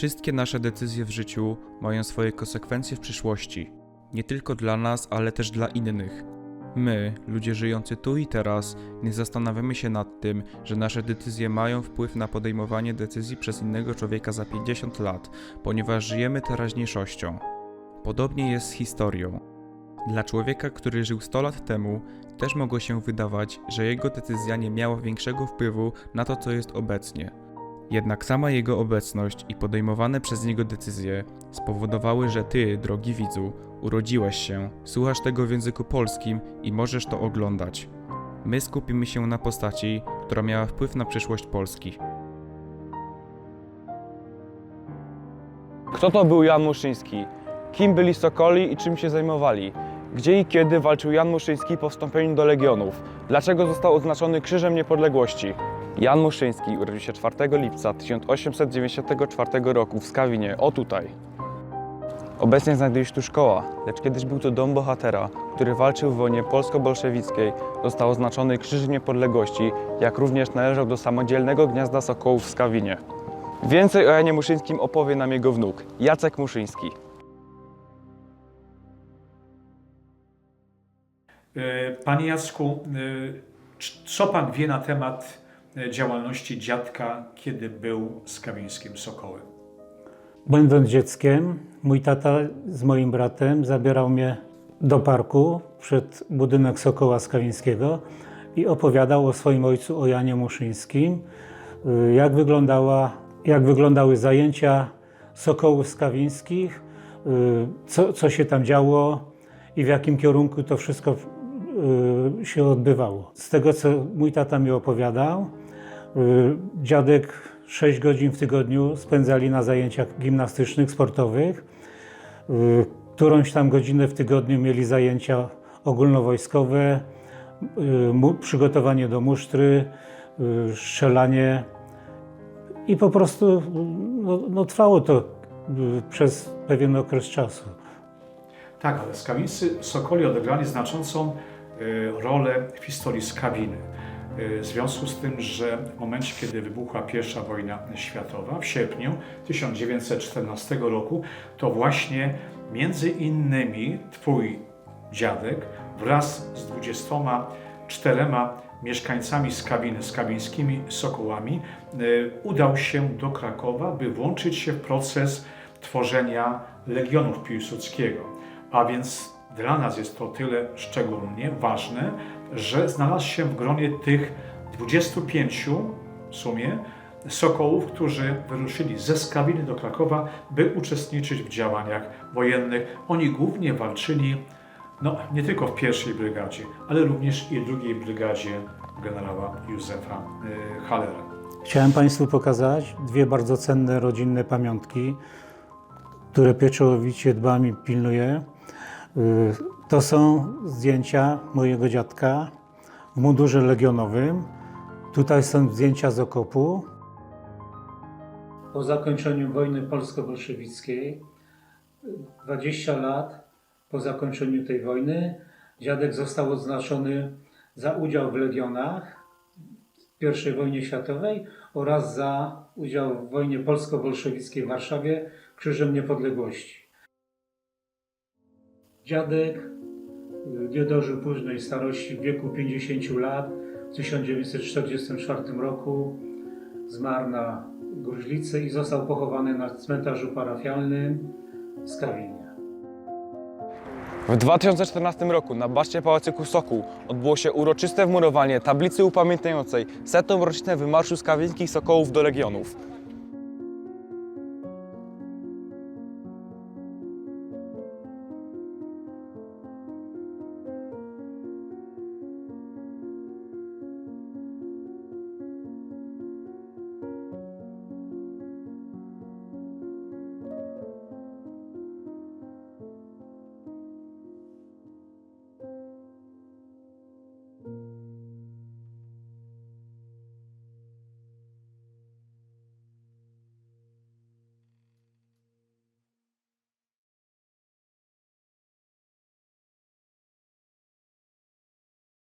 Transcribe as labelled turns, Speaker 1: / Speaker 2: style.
Speaker 1: Wszystkie nasze decyzje w życiu mają swoje konsekwencje w przyszłości. Nie tylko dla nas, ale też dla innych. My, ludzie żyjący tu i teraz, nie zastanawiamy się nad tym, że nasze decyzje mają wpływ na podejmowanie decyzji przez innego człowieka za 50 lat, ponieważ żyjemy teraźniejszością. Podobnie jest z historią. Dla człowieka, który żył 100 lat temu, też mogło się wydawać, że jego decyzja nie miała większego wpływu na to, co jest obecnie. Jednak sama jego obecność i podejmowane przez niego decyzje spowodowały, że ty, drogi widzu, urodziłeś się, słuchasz tego w języku polskim i możesz to oglądać. My skupimy się na postaci, która miała wpływ na przyszłość Polski.
Speaker 2: Kto to był Jan Muszyński? Kim byli Sokoli i czym się zajmowali? Gdzie i kiedy walczył Jan Muszyński po wstąpieniu do Legionów? Dlaczego został oznaczony Krzyżem Niepodległości? Jan Muszyński urodził się 4 lipca 1894 roku w Skawinie, o tutaj. Obecnie znajduje się tu szkoła, lecz kiedyś był to dom bohatera, który walczył w wojnie polsko-bolszewickiej, został oznaczony Krzyżem Niepodległości, jak również należał do samodzielnego gniazda Sokołów w Skawinie. Więcej o Janie Muszyńskim opowie nam jego wnuk, Jacek Muszyński.
Speaker 3: E, Panie Jacku, e, co Pan wie na temat działalności dziadka, kiedy był z Kawińskim Sokołem?
Speaker 4: Będąc dzieckiem, mój tata z moim bratem zabierał mnie do parku przed budynek Sokoła Skawińskiego i opowiadał o swoim ojcu, o Janie Muszyńskim, y, jak, wyglądała, jak wyglądały zajęcia Sokołów Skawińskich, y, co, co się tam działo i w jakim kierunku to wszystko się odbywało. Z tego, co mój tata mi opowiadał, y, dziadek 6 godzin w tygodniu spędzali na zajęciach gimnastycznych, sportowych. Y, Którąś tam godzinę w tygodniu mieli zajęcia ogólnowojskowe, y, przygotowanie do musztry, y, strzelanie. I po prostu y, no, no, trwało to y, przez pewien okres czasu.
Speaker 3: Tak, ale Skawińscy Sokoli odegrali znaczącą rolę w historii Skawiny. E, W związku z tym, że w momencie, kiedy wybuchła I wojna światowa, w sierpniu 1914 roku, to właśnie między innymi twój dziadek wraz z 24 mieszkańcami Skawiny, skawińskimi Sokołami, e, udał się do Krakowa, by włączyć się w proces tworzenia Legionów Piłsudskiego. A więc dla nas jest to tyle szczególnie ważne, że znalazł się w gronie tych 25 w sumie sokołów, którzy wyruszyli ze Skawiny do Krakowa, by uczestniczyć w działaniach wojennych. Oni głównie walczyli no, nie tylko w pierwszej brygadzie, ale również i drugiej brygadzie generała Józefa y, Hallera.
Speaker 4: Chciałem Państwu pokazać dwie bardzo cenne rodzinne pamiątki, które pieczołowicie dbam i pilnuję. Y, To są zdjęcia mojego dziadka w mundurze legionowym. Tutaj są zdjęcia z okopu. Po zakończeniu wojny polsko-bolszewickiej, 20 lat po zakończeniu tej wojny, dziadek został odznaczony za udział w legionach w I wojnie światowej oraz za udział w wojnie polsko-bolszewickiej w Warszawie Krzyżem Niepodległości. Dziadek y, nie dożył późnej starości w wieku 50 lat. W 1944 roku zmarł na gruźlicy i został pochowany na cmentarzu parafialnym w Skawinie.
Speaker 2: W 2014 roku na baszcie Pałacyku Sokół odbyło się uroczyste wmurowanie tablicy upamiętniającej setną rocznicę wymarszu skawińskich Sokołów do Legionów.